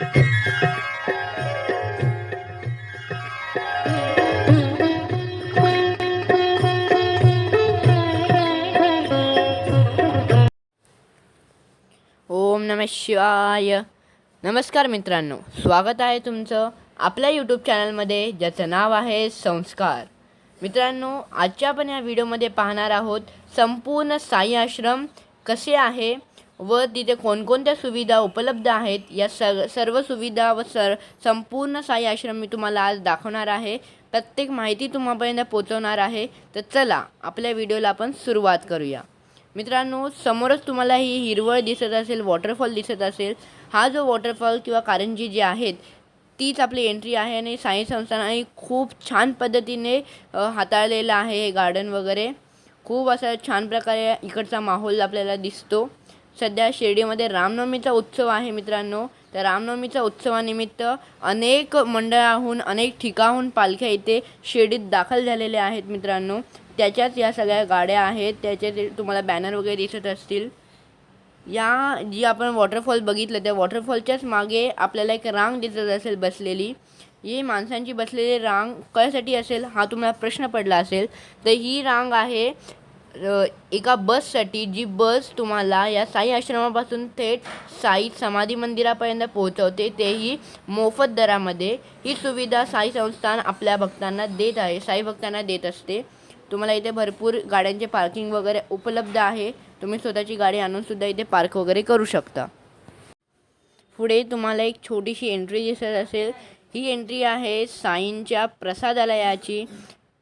ओम नम शिवाय. नमस्कार मित्रांनो स्वागत आहे तुमचं आपल्या यूट्यूब चॅनलमध्ये ज्याचं नाव आहे संस्कार. मित्रांनो आजच्या आपण या व्हिडिओमध्ये पाहणार आहोत संपूर्ण साई आश्रम कसे आहे व तिथे कोणकोणत्या सुविधा उपलब्ध आहेत या सग सर्व सुविधा व सर संपूर्ण साई आश्रम मी तुम्हाला आज दाखवणार आहे. प्रत्येक माहिती तुम्हापर्यंत पोचवणार आहे. तर चला आपल्या व्हिडिओला आपण सुरुवात करूया. मित्रांनो समोरच तुम्हाला ही हिरवळ दिसत असेल वॉटरफॉल दिसत असेल. हा जो वॉटरफॉल किंवा कारंजी जे आहेत तीच आपली एंट्री आहे आणि साई संस्थानाने खूप छान पद्धतीने हाताळलेलं आहे हे गार्डन वगैरे. खूप असा छान प्रकारे इकडचा माहोल आपल्याला दिसतो. सध्या शिर्डीमध्ये रामनवमीचा उत्सव आहे मित्रांनो. तर रामनवमीच्या उत्सवानिमित्त अनेक मंडळाहून अनेक ठिकाहून पालख्या इथे शिर्डीत दाखल झालेल्या आहेत मित्रांनो. त्याच्याच या सगळ्या गाड्या आहेत. त्याचे तुम्हाला बॅनर वगैरे दिसत असतील. या जी आपण वॉटरफॉल बघितलं त्या वॉटरफॉलच्याच मागे आपल्याला एक रांग दिसत असेल बसलेली. ही माणसांची बसलेली रांग कशासाठी असेल हा तुम्हाला प्रश्न पडला असेल. तर ही रांग आहे एका बससाठी जी बस तुम्हाला या साई आश्रमापासून थेट साई समाधी मंदिरापर्यंत पोहोचवते तेही मोफत दरामध्ये. ही सुविधा साई संस्थान आपल्या भक्तांना देत आहे साई भक्तांना देत असते. तुम्हाला इथे भरपूर गाड्यांचे पार्किंग वगैरे उपलब्ध आहे. तुम्ही स्वतःची गाडी आणूनसुद्धा इथे पार्क वगैरे करू शकता. पुढे तुम्हाला एक छोटीशी एंट्री दिसत असेल. ही एंट्री आहे साईंच्या प्रसादालयाची.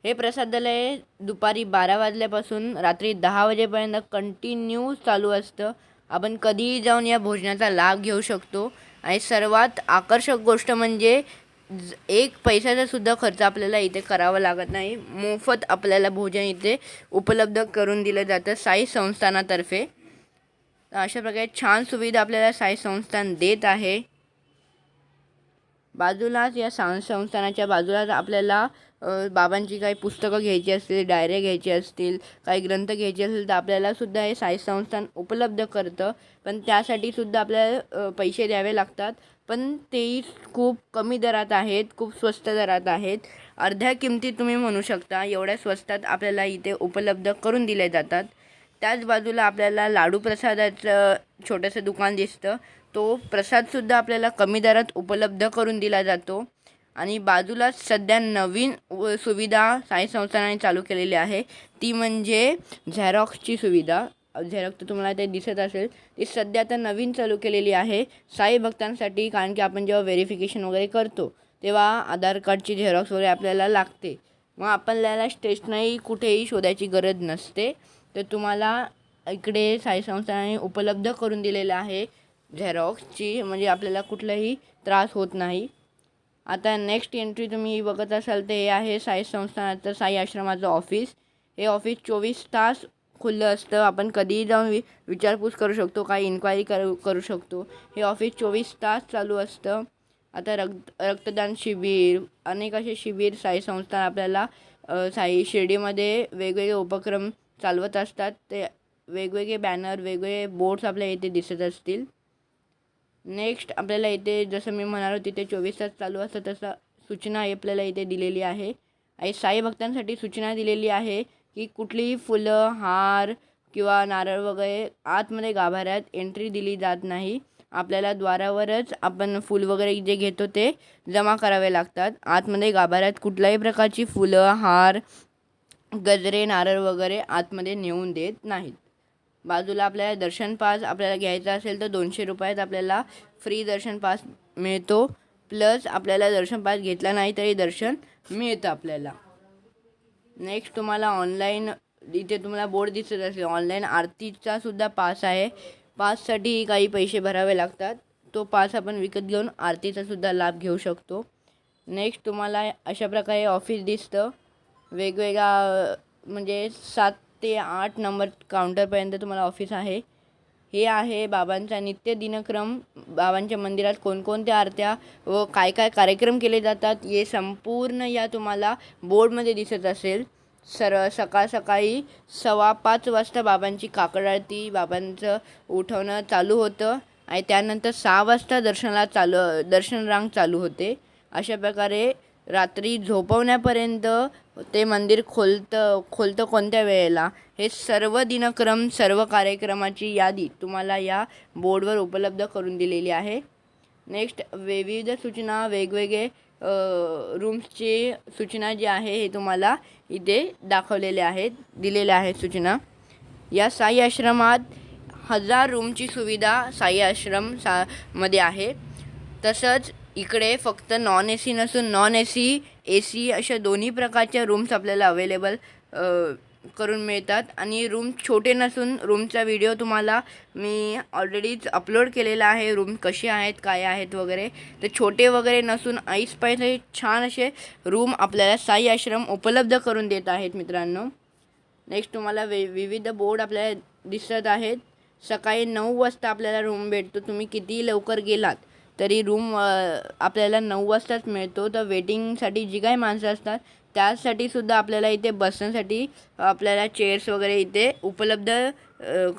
हे प्रसादालय दुपारी बारा वाजल्यापासून रात्री दहा वाजेपर्यंत कंटिन्यू चालू असतं. आपण कधीही जाऊन या भोजनाचा लाभ घेऊ शकतो. आणि सर्वात आकर्षक गोष्ट म्हणजे ज- एक पैशाचा सुद्धा खर्च आपल्याला इथे करावा लागत नाही. मोफत आपल्याला भोजन इथे उपलब्ध करून दिलं जातं साई संस्थानातर्फे. अशा प्रकारे छान सुविधा आपल्याला साई संस्थान देत आहे. बाजूलाच या सा संस्थानाच्या बाजूलाच आपल्याला बाबांची काही पुस्तकं घ्यायची असतील डायऱ्या घ्यायची असतील काही ग्रंथ घ्यायचे असेल तर आपल्यालासुद्धा हे साई संस्थान उपलब्ध करतं. पण त्यासाठी सुद्धा आपल्याला पैसे द्यावे लागतात. पण तेही खूप कमी दरात आहेत खूप स्वस्त दरात आहेत. अर्ध्या किमतीत तुम्ही म्हणू शकता एवढ्या स्वस्तात आपल्याला इथे उपलब्ध करून दिले जातात. त्याच बाजूला आपल्याला लाडू प्रसादाचं छोटंसं दुकान दिसतं. तो प्रसादसुद्धा आपल्याला कमी दरात उपलब्ध करून दिला जातो. आणि बाजूलाच सध्या नवीन व- सुविधा साई संस्थानाने चालू केलेली आहे. ती म्हणजे झेरॉक्सची सुविधा. झेरॉक्स तर तुम्हाला ते दिसत असेल. ती सध्या आता नवीन चालू केलेली आहे. साई भक्तांसाठी कारण की आपण जेव्हा व्हेरिफिकेशन वगैरे करतो तेव्हा आधार कार्डची झेरॉक्स वगैरे आपल्याला लागते. मग आपल्याला स्टेशनरी कुठेही शोधायची गरज नसते. तर तुम्हाला इकडे साई संस्थानाने उपलब्ध करून दिलेलं आहे झेरॉक्सची म्हणजे आपल्याला कुठलाही त्रास होत नाही. आता नेक्स्ट एंट्री तुम्ही बघत असाल तर हे आहे साई संस्थानाचं साई आश्रमाचं ऑफिस हे ऑफिस चोवीस तास खुलं असतं. आपण कधीही जाऊन वि विचारपूस करू शकतो काही इन्क्वायरी करू करू शकतो. हे ऑफिस चोवीस तास चालू असतं. आता रक्त रक्तदान शिबिर अनेक असे शिबिर साई संस्थान आपल्याला साई शिर्डीमध्ये वेगवेगळे उपक्रम चालवत असतात. ते वेगवेगळे बॅनर वेगवेगळे बोर्ड्स आपल्या इथे दिसत असतील. नेक्स्ट आपल्याला इथे जसं मी म्हणालो तिथे चोवीस तास चालू असतं तसं सूचना आपल्याला इथे दिलेली आहे. आणि साई भक्तांसाठी सूचना दिलेली आहे की कुठलीही फुलं हार किंवा नारळ वगैरे आतमध्ये गाभाऱ्यात एंट्री दिली जात नाही. आपल्याला द्वारावरच आपण फूल वगैरे जे घेतो ते जमा करावे लागतात. आतमध्ये गाभाऱ्यात कुठल्याही प्रकारची फुलं हार गजरे नारळ वगैरे आतमध्ये नेऊन देत नाहीत. बाजूला आपल्याला दर्शन पास आपल्याला घ्यायचा असेल तर दोनशे रुपयात आपल्याला फ्री दर्शन पास मिळतो. प्लस आपल्याला दर्शन पास घेतला नाही तरी दर्शन मिळतं आपल्याला. नेक्स्ट तुम्हाला ऑनलाईन इथे तुम्हाला बोर्ड दिसत असेल. ऑनलाईन आरतीचा सुद्धा पास आहे. पाससाठी काही पैसे भरावे लागतात. तो पास आपण विकत घेऊन आरतीचा सुद्धा लाभ घेऊ शकतो. नेक्स्ट तुम्हाला अशा प्रकारे ऑफिस दिसतं. वेगवेगळा म्हणजे सात ते आठ नंबर काउंटरपर्यंत तुम्हाला ऑफिस आहे. हे आहे बाबांचा नित्य दिनक्रम. बाबांच्या मंदिरात कोणकोणत्या आरत्या व काय काय कार्यक्रम केले जातात हे संपूर्ण या तुम्हाला बोर्डमध्ये दिसत असेल. सर सकाळ सकाळी सव्वा पाच वाजता बाबांची काकड आरती बाबांचं उठवणं चालू होतं आणि त्यानंतर सहा वाजता दर्शनाला चालू दर्शन रांग चालू होते. अशा प्रकारे रात्री झोपवण्यापर्यंत ते मंदिर खोलतं खोलतं कोणत्या वेळेला? हे सर्व दिनक्रम सर्व कार्यक्रमाची यादी तुम्हाला या बोर्डवर उपलब्ध करून दिलेली आहे. नेक्स्ट विविध सूचना वेगवेगळे रूम्सची सूचना जी आहे हे तुम्हाला इथे दाखवलेले आहेत दिलेल्या आहेत सूचना. या साई आश्रमात हजार रूमची सुविधा साई आश्रम सा मध्ये आहे. तसंच इकडे फक्त नॉन ए सी नसून non A C A C अशा दोन्ही प्रकारच्या रूम्स आपल्याला अवेलेबल करून मिळतात. आणि रूम छोटे नसून रूमचा व्हिडिओ तुम्हाला मी ऑलरेडीच अपलोड केलेला आहे. रूम कसे आहेत काय आहेत वगैरे. तर छोटे वगैरे नसून ऐस पाहिजे छान असे रूम आपल्याला साई आश्रम उपलब्ध करून देत आहेत मित्रांनो. नेक्स्ट तुम्हाला वे विविध बोर्ड आपल्याला दिसत आहेत. सकाळी नऊ वाजता आपल्याला रूम भेटतो. तुम्ही कितीही लवकर गेलात तरी रूम आपल्याला नऊ वाजताच मिळतो. तर वेटिंगसाठी जी काही माणसं असतात त्यासाठी सुद्धा आपल्याला इथे बसण्यासाठी आपल्याला चेअर्स वगैरे इथे उपलब्ध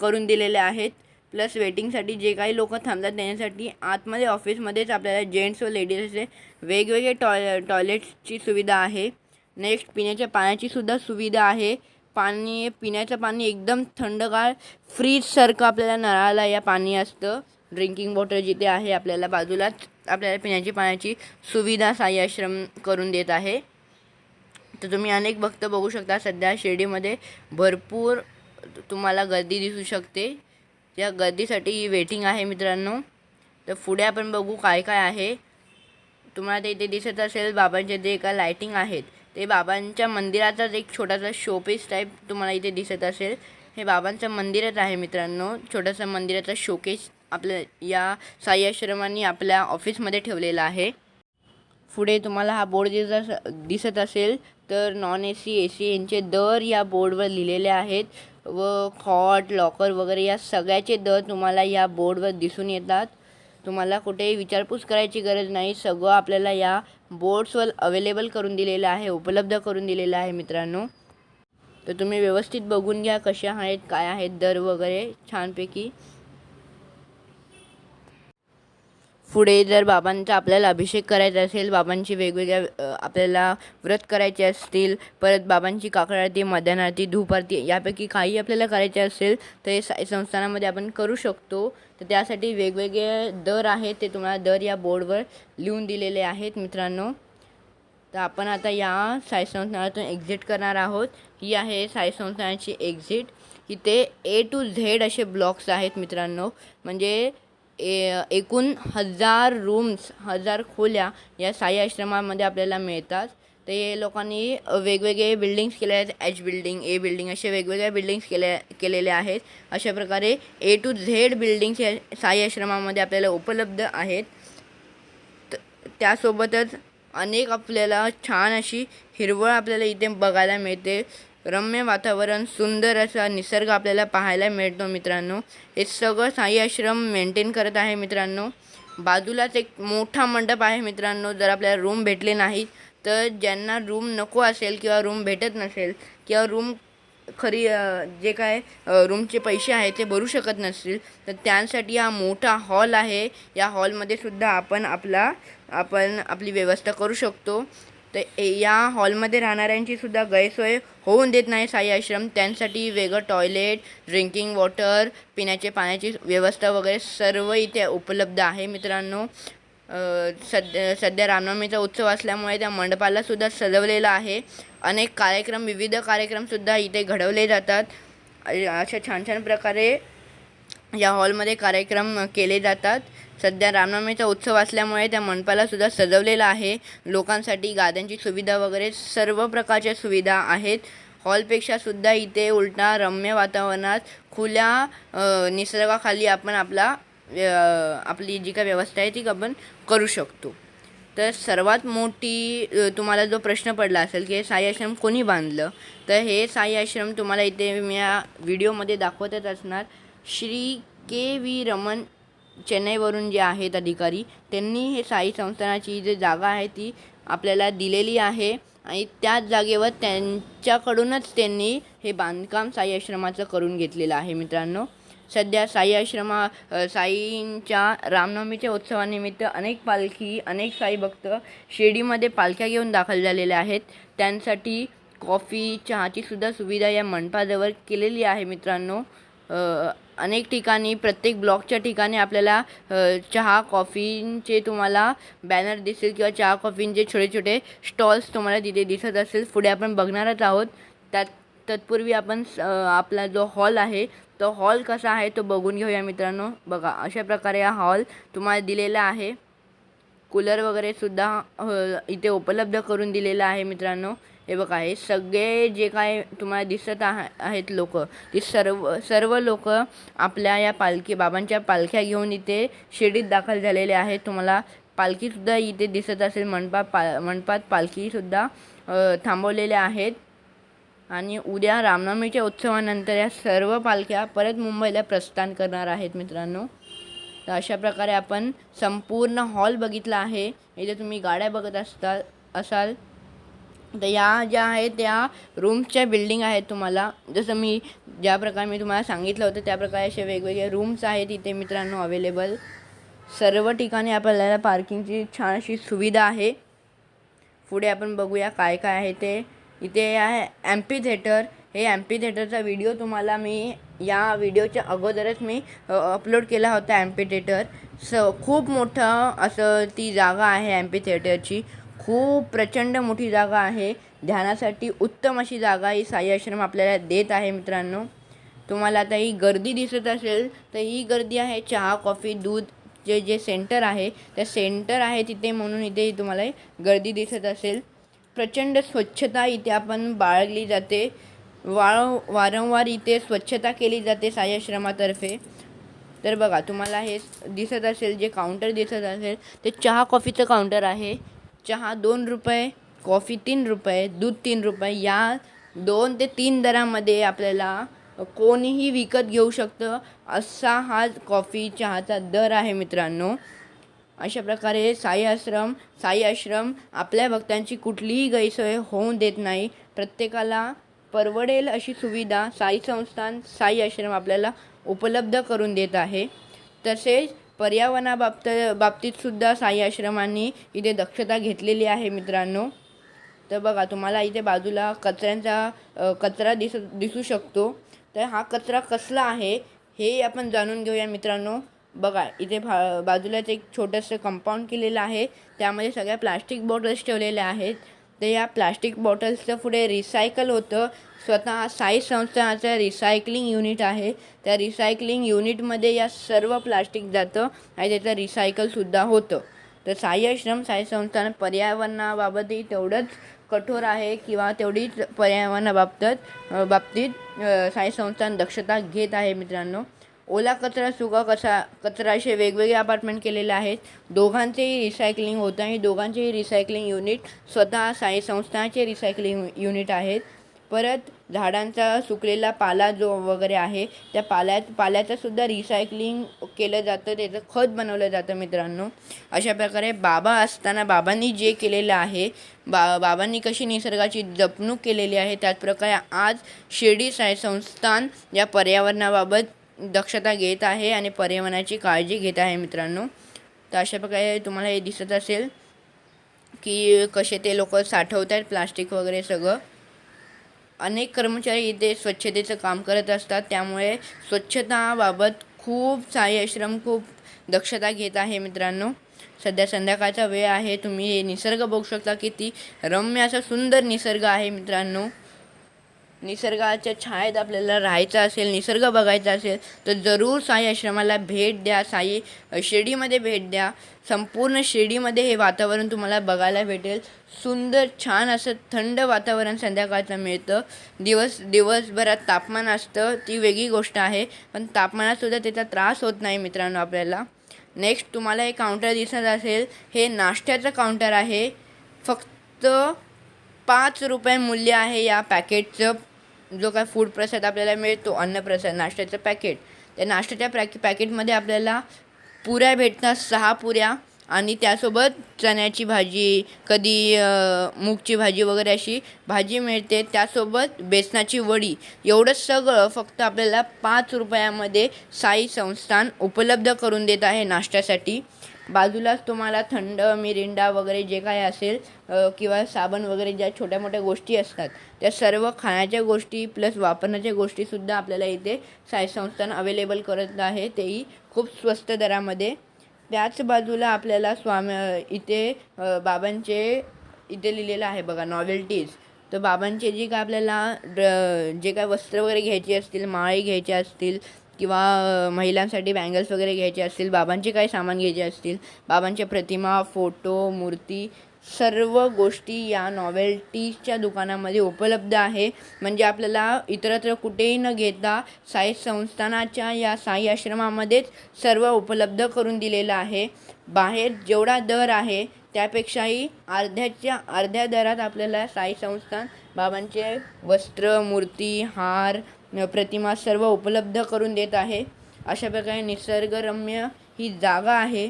करून दिलेले आहेत. प्लस वेटिंगसाठी जे काही लोक थांबतात त्यांच्यासाठी आतमध्ये ऑफिसमध्येच आपल्याला जेंट्स व लेडीज असे वेगवेगळे टॉय टॉयलेट्सची सुविधा आहे. नेक्स्ट पिण्याच्या पाण्याची सुद्धा सुविधा आहे. पाणी पिण्याचं पाणी एकदम थंडगार फ्रीजसारखं आपल्याला नळाला या पाणी असतं. ड्रिंकिंग वॉटर जिथे आहे आपल्याला बाजूलाच आपल्याला पिण्याची पाण्याची सुविधा साई आश्रम करून देत आहे. तर तुम्ही अनेक भक्त बघू शकता. सध्या शिर्डीमध्ये भरपूर तुम्हाला गर्दी दिसू शकते. त्या गर्दीसाठी वेटिंग आहे मित्रांनो. तर पुढे आपण बघू काय काय आहे. तुम्हाला ते इथे दिसत असेल बाबांचे जे एका लायटिंग आहेत. ते बाबांच्या मंदिराचाच एक छोटासा शोपीस टाईप तुम्हाला इथे दिसत असेल. हे बाबांचं मंदिरच आहे मित्रांनो. छोटंसं मंदिराचा शोकेस आपल्या या साई आश्रमांनी आपल्या ऑफिसमध्ये ठेवलेला आहे. पुढे तुम्हाला हा बोर्ड दिसत दिसत असेल तर non A C A C यांचे दर या बोर्डवर लिहिलेले आहेत व खॉट लॉकर वगैरे या सगळ्याचे दर तुम्हाला या बोर्डवर दिसून येतात. तुम्हाला कुठेही विचारपूस करायची गरज नाही. सगळं आपल्याला या बोर्ड्सवर अवेलेबल करून दिलेलं आहे उपलब्ध करून दिलेलं आहे मित्रांनो. तर तुम्ही व्यवस्थित बघून घ्या कशा आहेत काय आहेत दर वगैरे छानपैकी. पुढे जर बाबांचा आपल्याला अभिषेक करायचा असेल बाबांची वेगवेगळ्या आपल्याला व्रत करायचे असतील परत बाबांची काकड आरती मध्यान आरती धूप आरती यापैकी काही आपल्याला करायचे असेल तर हे साई संस्थानामध्ये आपण करू शकतो. तर त्यासाठी वेगवेगळे दर आहेत ते तुम्हाला दर या बोर्डवर लिहून दिलेले आहेत मित्रांनो. तर आपण आता या साई संस्थानातून एक्झिट करणार आहोत. ही आहे साई संस्थानाची एक्झिट इथे ए टू झेड असे ब्लॉक्स आहेत मित्रांनो. म्हणजे ए एकूण हजार रूम्स हजार खोल्या या साई आश्रमामध्ये आपल्याला मिळतात. ते लोकांनी वेगवेगळे बिल्डिंग्स केले आहेत. एच बिल्डिंग ए बिल्डिंग असे वेगवेगळ्या बिल्डिंग्स केले केलेले आहेत. अशा प्रकारे ए टू झेड बिल्डिंग्स या साई आश्रमामध्ये आपल्याला उपलब्ध आहेत. त- त्यासोबतच अनेक आपल्याला छान अशी हिरवळ आपल्याला इथे बघायला मिळते. रम्य वातावरण सुंदर असा निसर्ग आपल्याला पाहायला मिळतो मित्रांनो. हे सगळं साई आश्रम मेंटेन करत आहे मित्रांनो. बाजूलाच एक मोठा मंडप आहे मित्रांनो. जर आपल्याला रूम भेटले नाहीत तर ज्यांना रूम नको असेल किंवा रूम भेटत नसेल किंवा रूम खरी जे काय रूमचे पैसे आहे ते भरू शकत नसतील तर त्यांसाठी हा मोठा हॉल आहे. या हॉलमध्ये सुद्धा आपण आपला आपण आपली व्यवस्था करू शकतो. तर ए- या हॉलमध्ये राहणाऱ्यांची सुद्धा गैरसोय होऊन देत नाही साई आश्रम. त्यांसाठी वेगळं टॉयलेट ड्रिंकिंग वॉटर पिण्याचे पाण्याची व्यवस्था वगैरे सर्व इथे उपलब्ध आहे मित्रांनो. सध्या सध्या रामनवमीचा उत्सव असल्यामुळे त्या मंडपालासुद्धा सजवलेलं आहे. अनेक कार्यक्रम विविध कार्यक्रमसुद्धा इथे घडवले जातात. अशा छान छान प्रकारे या हॉलमध्ये कार्यक्रम केले जातात. सध्या रामनवमीचा उत्सव असल्यामुळे त्या मंडपालासुद्धा सजवलेला आहे. लोकांसाठी गाद्यांची सुविधा वगैरे सर्व प्रकारच्या सुविधा आहेत. हॉलपेक्षा सुद्धा इथे उलटा रम्य वातावरणात खुल्या निसर्गाखाली आपण आपला आपली जी काय व्यवस्था आहे ती आपण करू शकतो. तर सर्वात मोठी तुम्हाला जो प्रश्न पडला असेल की हे साई आश्रम कोणी बांधलं? तर हे साई आश्रम तुम्हाला इथे मी या व्हिडिओमध्ये दाखवतच असणार. श्री के व्ही रमन चेन्नईवरून जे आहेत अधिकारी त्यांनी हे साई संस्थानाची जी जागा आहे ती आपल्याला दिलेली आहे आणि त्याच जागेवर त्यांच्याकडूनच त्यांनी हे बांधकाम साई आश्रमाचं करून घेतलेलं आहे मित्रांनो. सध्या साई आश्रमा साईंच्या रामनवमीच्या उत्सवानिमित्त अनेक पालखी अनेक साई भक्त शिर्डीमध्ये पालख्या घेऊन दाखल झालेल्या आहेत. त्यांसाठी कॉफी चहाची सुद्धा सुविधा या मंडपाजवळ केलेली आहे मित्रांनो. अनेक ठिकाणी प्रत्येक ब्लॉकच्या ठिकाणी आपल्याला चहा कॉफींचे तुम्हाला बॅनर दिसेल किंवा चहा कॉफींचे छोटे छोटे स्टॉल्स तुम्हाला तिथे दिसत असेल. पुढे आपण बघणारच आहोत. त्यात तत्पूर्वी आपण स- आपला जो हॉल आहे तो हॉल कसा आहे तो बघून घेऊया मित्रांनो. बघा अशा प्रकारे हा हॉल तुम्हाला दिलेला आहे. कूलर वगैरे सुद्धा इथे उपलब्ध करून दिलेला आहे मित्रांनो. हे बघा हे सगळे जे काय तुम्हाला दिसत आहा आहेत लोक ती सर्व सर्व लोक आपल्या या पालखी बाबांच्या पालख्या घेऊन इथे शिर्डीत दाखल झालेले आहेत. तुम्हाला पालखीसुद्धा इथे दिसत असेल मंडपात पा मंडपात पालखीसुद्धा थांबवलेल्या आहेत. आणि उद्या रामनवमीच्या उत्सवानंतर या सर्व पालख्या परत मुंबईला प्रस्थान करणार आहेत मित्रांनो. तर अशा प्रकारे आपण संपूर्ण हॉल बघितला आहे. इथे तुम्ही गाड्या बघत असता असाल तर या ज्या आहेत त्या रूम्सच्या बिल्डिंग आहेत तुम्हाला. जसं मी ज्या प्रकारे मी तुम्हाला सांगितलं होतं त्या प्रकारे असे वेगवेगळे रूम्स आहेत इथे मित्रांनो अवेलेबल सर्व ठिकाणी आपल्याला पार्किंगची छान अशी सुविधा आहे. पुढे आपण बघूया काय काय आहे ते. इथे आहे ॲम्पी थिएटर हे ॲम्पी थिएटरचा व्हिडिओ तुम्हाला मी या व्हिडिओच्या अगोदरच मी अपलोड केला होता ॲम्पी थिएटर स खूप मोठं असं ती जागा आहे ॲम्पी थिएटरची खूप प्रचंड मोठी जागा आहे. ध्यानासाठी उत्तम अशी जागा ही साई आश्रम आपल्याला देत आहे मित्रांनो. तुम्हाला आता ही गर्दी दिसत असेल तर ही गर्दी आहे चहा कॉफी दूध जे जे सेंटर आहे. त्या सेंटर आहे तिथे म्हणून इथे तुम्हाला गर्दी दिसत असेल. प्रचंड स्वच्छता इथे आपण बाळगली जाते. वाळ वारंवार इथे स्वच्छता केली जाते साई आश्रमातर्फे. तर बघा तुम्हाला हे दिसत असेल जे काउंटर दिसत असेल ते चहा कॉफीचं काउंटर आहे. चहा दोन रुपये कॉफी तीन रुपये दूध तीन रुपये या दोन ते तीन दरामध्ये आपल्याला कोणीही विकत घेऊ शकतं असा हा कॉफी चहाचा दर आहे मित्रांनो. अशा प्रकारे साई आश्रम साई आश्रम आपल्या भक्तांची कुठलीही गैरसोय होऊ देत नाही. प्रत्येकाला परवडेल अशी सुविधा साई संस्थान साई आश्रम आपल्याला उपलब्ध करून देत आहे. तसेच पर्यावरणाबाबत बाबतीतसुद्धा साई आश्रमांनी इथे दक्षता घेतलेली आहे मित्रांनो. तर बघा तुम्हाला इथे बाजूला कचऱ्यांचा कचरा दिस दिसू शकतो. तर हा कचरा कसला आहे हे आपण जाणून घेऊया मित्रांनो. बघा इथे भा बाजूलाच एक छोटंसं कंपाऊंड केलेलं आहे. त्यामध्ये सगळ्या प्लास्टिक बॉटल्स ठेवलेल्या आहेत. तर या प्लास्टिक बॉटल्सचं पुढे रिसायकल होतं. स्वतः साई संस्थानाचं रिसायकलिंग युनिट आहे. त्या रिसायकलिंग युनिटमध्ये या सर्व प्लास्टिक जातं आणि त्याचं रिसायकलसुद्धा होतं. तर साई आश्रम साई संस्थान पर्यावरणाबाबतही तेवढंच कठोर आहे किंवा तेवढीच पर्यावरणाबाबत बाबतीत साई संस्थान दक्षता घेत आहे मित्रांनो. ओला कचरा सुका कसा कचरा असे वेगवेगळे अपार्टमेंट केलेले आहेत. दोघांचेही रिसायकलिंग होतं आणि दोघांचेही रिसायकलिंग युनिट स्वतः साई संस्थानाचे रिसायकलिंग युनिट आहेत. परत झाडांचा सुकलेला पाला जो वगैरे आहे त्या पाल्यात पाल्याचंसुद्धा रिसायकलिंग केलं जातं. त्याचं खत बनवलं जातं मित्रांनो. अशा प्रकारे बाबा असताना बाबांनी जे केलेलं आहे बा बाबांनी कशी निसर्गाची जपणूक केलेली आहे त्याचप्रकारे आज शिर्डी साई संस्थान या पर्यावरणाबाबत दक्षता घेत आहे आणि पर्यावरणाची काळजी घेत आहे मित्रांनो. तर अशा प्रकारे तुम्हाला हे दिसत असेल की कसे ते लोक साठवत आहेत प्लास्टिक वगैरे सगळं. अनेक कर्मचारी इथे स्वच्छतेचं काम करत असतात. त्यामुळे स्वच्छताबाबत खूप साई खूप दक्षता घेत आहे मित्रांनो. सध्या संध्याकाळचा वेळ आहे. तुम्ही हे निसर्ग बघू शकता किती रम्य असा सुंदर निसर्ग आहे मित्रांनो. निसर्गाच्या छायेत आपल्याला राहायचं असेल निसर्ग बघायचा असेल तर जरूर साई आश्रमाला भेट द्या. साई शिर्डीमध्ये भेट द्या. संपूर्ण शिर्डीमध्ये हे वातावरण तुम्हाला बघायला भेटेल. सुंदर छान असं थंड वातावरण संध्याकाळचं मिळतं. दिवस दिवसभरात तापमान असतं. ती वेगळी गोष्ट आहे पण तापमानातसुद्धा त्याचा त्रास होत नाही मित्रांनो आपल्याला. नेक्स्ट तुम्हाला हे काउंटर दिसत असेल. हे नाश्त्याचं काउंटर आहे. फक्त पाच रुपये मूल्य आहे या पॅकेटचं जो काय फूड प्रसाद आपल्याला मिळतो अन्नप्रसाद नाश्त्याचं पॅकेट त्या नाश्त्याच्या पॅक पॅकेटमध्ये आपल्याला पुऱ्या भेटतात सहा पुऱ्या आणि त्यासोबत चण्याची भाजी कधी मूगची भाजी वगैरे अशी भाजी मिळते. त्यासोबत बेसनाची वडी. एवढं सगळं फक्त आपल्याला पाच रुपयामध्ये साई संस्थान उपलब्ध करून देत आहे नाश्त्यासाठी. बाजूलाच तुम्हाला थंड मिरिंडा वगैरे जे काय असेल किंवा साबण वगैरे ज्या छोट्या मोठ्या गोष्टी असतात त्या सर्व खाण्याच्या गोष्टी प्लस वापरण्याच्या गोष्टीसुद्धा आपल्याला इथे साई संस्थान अवेलेबल करत आहे. तेही खूप स्वस्त दरामध्ये. त्याच बाजूला आपल्याला स्वामी इथे बाबांचे इथे लिहिलेलं आहे बघा नॉवेल्टीज तर बाबांचे जे काय आपल्याला ड जे काय वस्त्र वगैरे घ्यायची असतील माळी घ्यायची असतील किंवा महिलांसाठी बँगल्स वगैरे घ्यायचे असतील बाबांचे काही सामान घ्यायचे असतील बाबांच्या प्रतिमा फोटो मूर्ती सर्व गोष्टी या नॉवेल्टीच्या दुकानामध्ये उपलब्ध आहे. म्हणजे आपल्याला इतरत्र कुठेही न घेता साई संस्थानाच्या या साई आश्रमामध्येच सर्व उपलब्ध करून दिलेलं आहे. बाहेर जेवढा दर आहे त्यापेक्षाही अर्ध्याच्या अर्ध्या दरात आपल्याला साई संस्थान बाबांचे वस्त्र मूर्ती हार प्रतिमा सर्व उपलब्ध करून देत आहे. अशा प्रकारे निसर्गरम्य ही जागा आहे.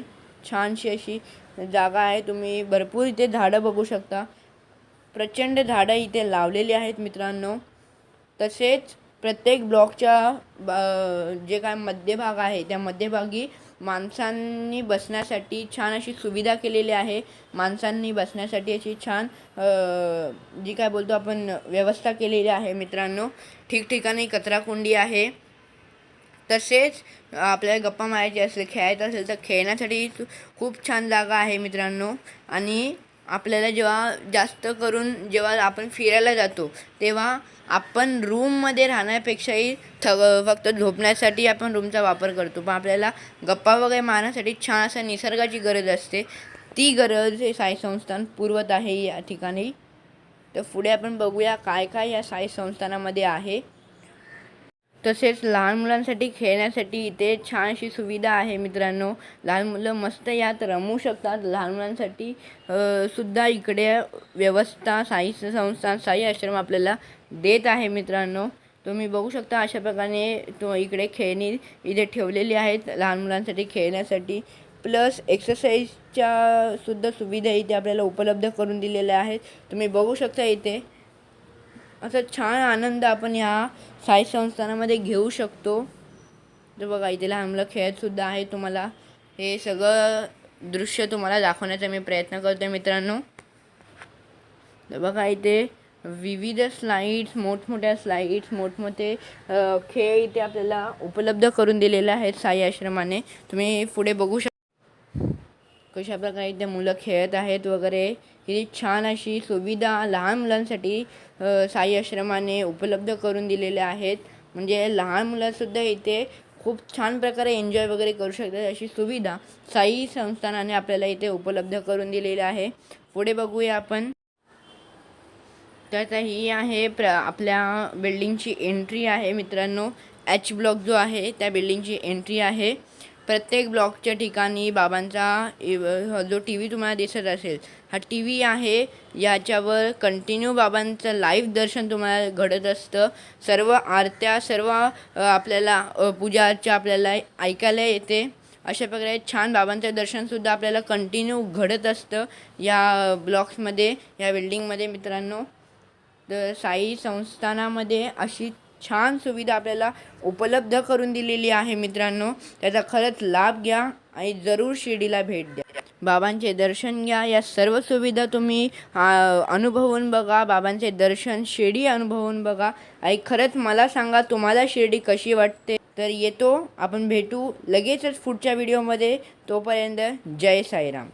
छानशी अशी जागा आहे. तुम्ही भरपूर इथे झाडं बघू शकता. प्रचंड झाडं इथे लावलेली आहेत मित्रांनो. तसेच प्रत्येक ब्लॉकच्या ब- जे काय मध्यभाग आहे त्या मध्यभागी माणसांनी बसण्यासाठी छान अशी सुविधा केलेली आहे. माणसांनी बसण्यासाठी अशी छान जी काय बोलतो आपण व्यवस्था केलेली आहे मित्रांनो. ठिकठिकाणी कचराकुंडी आहे. तसेच आपल्याला गप्पा मारायची असेल खेळायचं असेल तर खेळण्यासाठी खूप छान जागा आहे मित्रांनो. आणि आपल्याला जेव्हा जास्त करून जेव्हा आपण फिरायला जातो तेव्हा आपण रूममध्ये राहण्यापेक्षाही थ फक्त झोपण्यासाठी आपण रूमचा वापर करतो. पण आपल्याला गप्पा वगैरे मारण्यासाठी छान असा निसर्गाची गरज असते. ती गरज हे साई संस्थान पुरवत आहे या ठिकाणी. तर पुढे आपण बघूया काय काय या साई संस्थानामध्ये आहे. तसेच लहान मुलांसाठी खेळण्यासाठी इथे छान अशी सुविधा आहे मित्रांनो. लहान मुलं मस्त यात रमू शकतात. लहान मुलांसाठी सुद्धा इकडे व्यवस्था साई संस्थान साई आश्रम आपल्याला देत आहे मित्रांनो. तुम्ही बघू शकता अशा प्रकारे तो इकडे खेळणी इथे ठेवलेली आहेत. लहान मुलांसाठी खेळण्यासाठी प्लस एक्सरसाइजच्या सुद्धा सुविधा इथे आपल्याला उपलब्ध करून दिलेल्या आहेत. तुम्ही बघू शकता इथे. असा छान आनंद आपण ह्या साई संस्थानामध्ये घेऊ शकतो. तर बघा इथे लहान मुलं खेळतसुद्धा आहे तुम्हाला. हे सगळं दृश्य तुम्हाला दाखवण्याचा मी प्रयत्न करतो मित्रांनो. तर बघा इथे विविध स्लाईड्स मोठमोठ्या स्लाईड्स मोठमोठे खेळ इथे आपल्याला उपलब्ध करून दिलेले आहेत साई आश्रमाने. तुम्ही पुढे बघू शकता. कशा प्रकारे इथे मुलं खेळत आहेत वगैरे ही छान अशी सुविधा लहान मुलांसाठी साई आश्रमाने उपलब्ध करून दिलेल्या आहेत. म्हणजे लहान मुलंसुद्धा इथे खूप छान प्रकारे एन्जॉय वगैरे करू शकतात अशी सुविधा साई संस्थानाने आपल्याला इथे उपलब्ध करून दिलेली आहे. पुढे बघूया आपण. तर आता ही आहे प्र आपल्या बिल्डिंगची एंट्री आहे मित्रांनो. एच ब्लॉक जो आहे त्या बिल्डिंगची एंट्री आहे. प्रत्येक ब्लॉकच्या ठिकाणी बाबांचा जो टी व्ही तुम्हाला दिसत असेल हा टी व्ही आहे. याच्यावर कंटिन्यू बाबांचं लाईव्ह दर्शन तुम्हाला घडत असतं. सर्व आरत्या सर्व आपल्याला अ, पूजा अर्चा आपल्याला ऐकायला येते. अशा प्रकारे छान बाबांचं दर्शनसुद्धा आपल्याला कंटिन्यू घडत असतं या ब्लॉक्समध्ये या बिल्डिंगमध्ये मित्रांनो. तर साई संस्थानामध्ये अशी छान सुविधा आपल्याला उपलब्ध करून दिलेली आहे मित्रांनो. त्याचा खरंच लाभ घ्या आणि जरूर शिर्डीला भेट द्या. बाबांचे दर्शन घ्या. या सर्व सुविधा तुम्ही अनुभवून बघा. बाबांचे दर्शन शिर्डी अनुभवून बघा. आणि खरंच मला सांगा तुम्हाला शिर्डी कशी वाटते? तर येतो. आपण भेटू लगेचच पुढच्या व्हिडिओमध्ये. तोपर्यंत जय साईराम.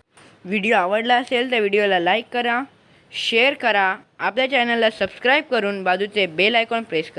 व्हिडिओ आवडला असेल तर व्हिडिओला लाईक करा शेअर करा. आपल्या चॅनलला सबस्क्राईब करून बाजूचे बेल आयकॉन प्रेस करा.